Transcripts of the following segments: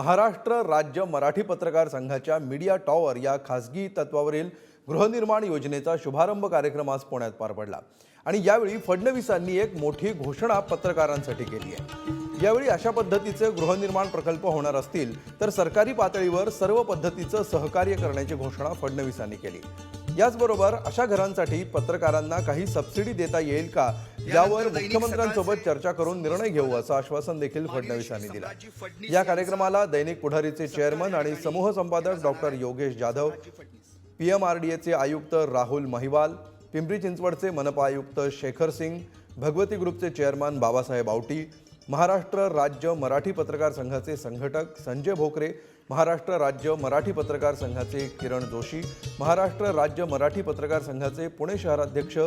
महाराष्ट्र राज्य मराठी पत्रकार संघाच्या मीडिया टॉवर या खासगी तत्वावरील गृहनिर्माण योजनेचा शुभारंभ कार्यक्रम आज पुण्यात पार पडला. आणि यावेळी फडणवीसांनी एक मोठी घोषणा पत्रकारांसाठी केली आहे. यावेळी अशा पद्धतीचे गृहनिर्माण प्रकल्प होणार असतील तर सरकारी पातळीवर सर्व पद्धतीचं सहकार्य करण्याची घोषणा फडणवीसांनी केली. याचबरोबर अशा घरांसाठी पत्रकारांना काही सबसिडी देता येईल का? यावर मुख्यमंत्र्यांसोबत चर्चा करून निर्णय घेऊ असं आश्वासन देखील फडणवीसांनी दिलं. या कार्यक्रमाला दैनिक पुढारीचे चेअरमन आणि समूह संपादक डॉक्टर योगेश जाधव पीएमआरडीएचे आयुक्त राहुल महिवाल पिंपरी चिंचवडचे मनपा आयुक्त शेखर सिंग भगवती ग्रुपचे चेअरमन बाबासाहेब आवटी महाराष्ट्र राज्य मराठी पत्रकार संघाचे संघटक संजय भोकरे महाराष्ट्र राज्य मराठी पत्रकार संघाचे किरण जोशी महाराष्ट्र राज्य मराठी पत्रकार संघाचे पुणे शहराध्यक्ष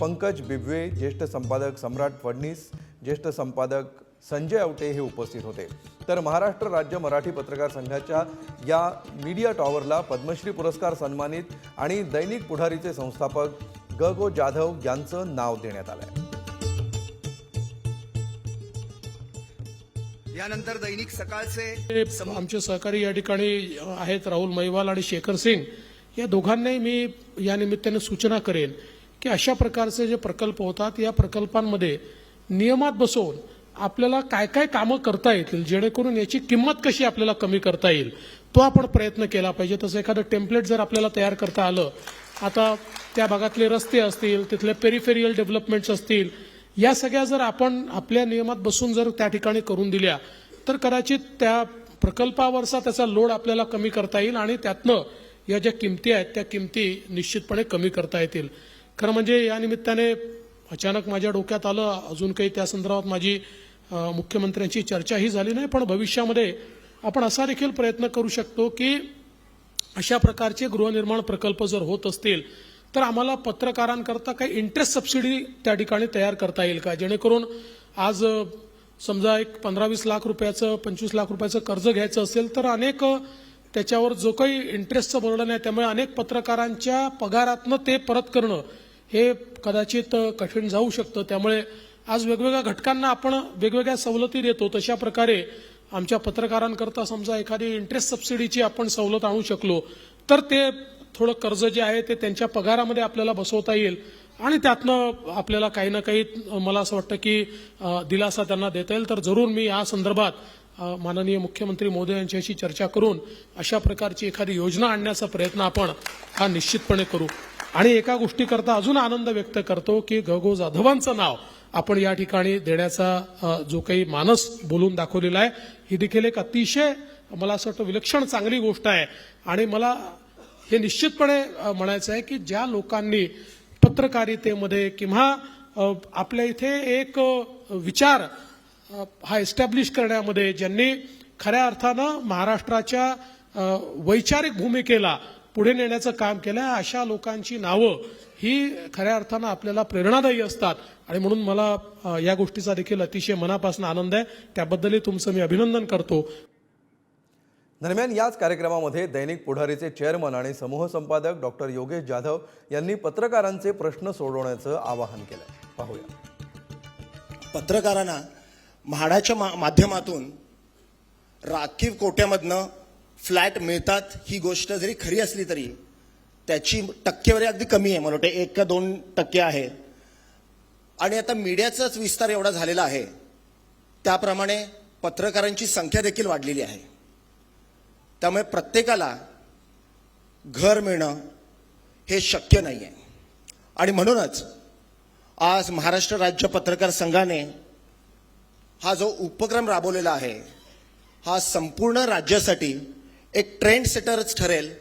पंकज बिबवे ज्येष्ठ संपादक सम्राट फडणीस ज्येष्ठ संपादक संजय आवटे हे उपस्थित होते. तर महाराष्ट्र राज्य मराठी पत्रकार संघाच्या या मीडिया टॉवरला पद्मश्री पुरस्कार सन्मानित आणि दैनिक पुढारीचे संस्थापक ग. गो. जाधव यांचं नाव देण्यात आलं आहे यानंतर दैनिक सकाळचे आमचे सहकारी या ठिकाणी आहेत राहुल महिवाल आणि शेखर सिंग. या दोघांनाही मी या निमित्ताने सूचना करेन की अशा प्रकारचे जे प्रकल्प होतात या प्रकल्पांमध्ये नियमात बसवून आपल्याला काय काय कामं करता येतील जेणेकरून याची किंमत कशी आपल्याला कमी करता येईल तो आपण प्रयत्न केला पाहिजे. तसं एखादं टेम्पलेट जर आपल्याला तयार करता आलं आता त्या भागातले रस्ते असतील तिथले पेरिफेरियल डेव्हलपमेंट्स असतील या सगळ्या जर आपण आपल्या नियमात बसून जर त्या ठिकाणी करून दिल्या तर कदाचित त्या प्रकल्पावरचा त्याचा लोड आपल्याला कमी करता येईल आणि त्यातनं या ज्या किमती आहेत त्या किमती निश्चितपणे कमी करता येतील. खरं म्हणजे या निमित्ताने अचानक माझ्या डोक्यात आलं अजून काही त्या संदर्भात माझी मुख्यमंत्र्यांची चर्चाही झाली नाही पण भविष्यामध्ये आपण असा देखील प्रयत्न करू शकतो की अशा प्रकारचे गृहनिर्माण प्रकल्प जर होत असतील तर आम्हाला पत्रकारांकरता काही इंटरेस्ट सबसिडी त्या ठिकाणी तयार करता येईल का? जेणेकरून आज समजा एक पंधरा वीस लाख रुपयाचं पंचवीस लाख रुपयाचं कर्ज घ्यायचं असेल तर अनेक त्याच्यावर जो काही इंटरेस्टचं बर्डन आहे त्यामुळे अनेक पत्रकारांच्या पगारातनं ते परत करणं हे कदाचित कठीण जाऊ शकतं. त्यामुळे आज वेगवेगळ्या घटकांना आपण वेगवेगळ्या सवलती देतो. तशा प्रकारे आमच्या पत्रकारांकरता समजा एखादी इंटरेस्ट सबसिडीची आपण सवलत आणू शकलो तर ते थोडं कर्ज जे आहे ते त्यांच्या पगारामध्ये आपल्याला बसवता येईल. आणि त्यातनं आपल्याला काही ना काही मला असं वाटतं की दिलासा त्यांना देता येईल. तर जरूर मी या संदर्भात माननीय मुख्यमंत्री मोदी यांच्याशी चर्चा करून अशा प्रकारची एखादी योजना आणण्याचा प्रयत्न आपण हा निश्चितपणे करू. आणि एका गोष्टीकरता अजून आनंद व्यक्त करतो की गगो जाधवांचं नाव आपण या ठिकाणी देण्याचा जो काही मानस बोलून दाखवलेला आहे ही देखील एक अतिशय मला असं वाटतं विलक्षण चांगली गोष्ट आहे. आणि मला हे निश्चितपणे म्हणायचं आहे की ज्या लोकांनी पत्रकारितेमध्ये किंवा आपल्या इथे एक विचार हा एस्टॅब्लिश करण्यामध्ये ज्यांनी खऱ्या अर्थानं महाराष्ट्राच्या वैचारिक भूमिकेला पुढे नेण्याचं काम केलं आहे अशा लोकांची नावं ही खऱ्या अर्थानं आपल्याला प्रेरणादायी असतात. आणि म्हणून मला या गोष्टीचा देखील अतिशय मनापासून आनंद आहे. त्याबद्दलही तुमचं मी अभिनंदन करतो. दरम्यान याच कार्यक्रमामध्ये दैनिक पुढारीचे चेअरमन आणि समूह संपादक डॉक्टर योगेश जाधव यांनी पत्रकारांचे प्रश्न सोडवण्याचं आवाहन केलं पाहूया. पत्रकारांना म्हाडाच्या मा माध्यमातून राखीव कोट्यामधनं फ्लॅट मिळतात ही गोष्ट जरी खरी असली तरी त्याची टक्केवारी अगदी कमी आहे. मला वाटतं एक का दोन टक्के आहे. आणि आता मीडियाचाच विस्तार एवढा झालेला आहे. त्याप्रमाणे पत्रकारांची संख्या देखील वाढलेली आहे. त्यामुळे प्रत्येकाला घर मिळणं हे शक्य नाही आहे आणि म्हणूनच आज महाराष्ट्र राज्य पत्रकार संघाने हा जो उपक्रम राबवलेला आहे हा संपूर्ण राज्यासाठी एक ट्रेंड सेटरच ठरेल.